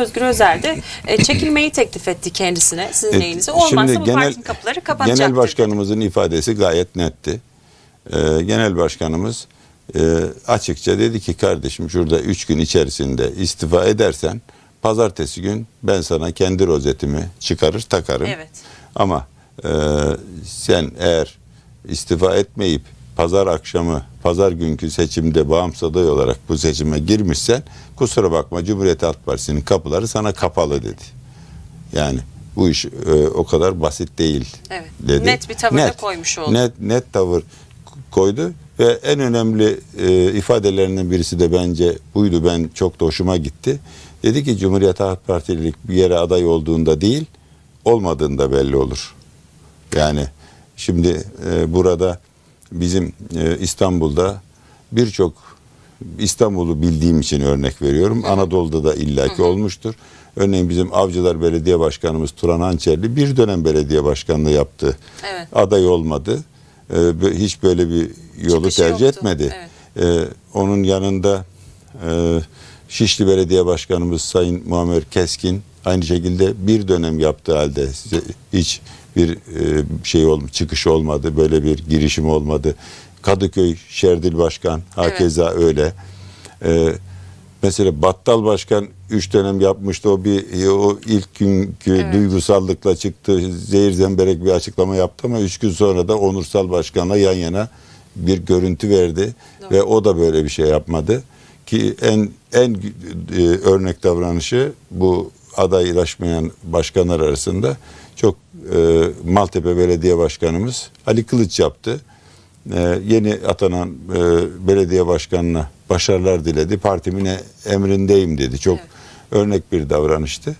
Özgür Özel de e, çekilmeyi teklif etti kendisine sizin neyinize. Olmazsa şimdi bu genel- partinin kapıları kapatacaktır. Genel başkanımızın ifadesi gayet netti. Ee, genel başkanımız e, açıkça dedi ki kardeşim şurada üç gün içerisinde istifa edersen pazartesi gün ben sana kendi rozetimi çıkarır takarım. Evet. Ama e, sen eğer istifa etmeyip pazar akşamı, pazar günkü seçimde bağımsız aday olarak bu seçime girmişsen kusura bakma Cumhuriyet Halk Partisi'nin kapıları sana kapalı dedi. Yani bu iş e, o kadar basit değil Evet. dedi. Net bir tavır da koymuş oldu. Net, net tavır koydu ve en önemli e, ifadelerinden birisi de bence buydu. Ben çok da hoşuma gitti. Dedi ki Cumhuriyet Halk Partililik bir yere aday olduğunda değil, olmadığında belli olur. Yani şimdi e, burada bizim e, İstanbul'da birçok İstanbul'u bildiğim için örnek veriyorum. Anadolu'da da illaki olmuştur. Örneğin bizim Avcılar Belediye Başkanımız Turan Hançerli bir dönem belediye başkanlığı yaptı. Evet. Aday olmadı. E, bö- hiç böyle bir yolu Çıkışı tercih yoktu. etmedi. Evet. E, onun yanında e, Şişli Belediye Başkanımız Sayın Muammer Keskin aynı şekilde bir dönem yaptığı halde hiç bir e, şey olmadı, çıkış olmadı, böyle bir girişim olmadı. Kadıköy Şerdil Başkan hakeza öyle. E, mesela Battal Başkan üç dönem yapmıştı. O bir o ilk günkü Evet. duygusallıkla çıktı. Zehir zemberek bir açıklama yaptı ama üç gün sonra da Onursal Başkan'la yan yana bir görüntü verdi Doğru. ve o da böyle bir şey yapmadı ki en en e, örnek davranışı bu adaylaşmayan başkanlar arasında çok e, Maltepe Belediye Başkanımız Ali Kılıç yaptı. E, yeni atanan e, belediye başkanına başarılar diledi. Partimin e- emrindeyim dedi. Çok Evet. örnek bir davranıştı.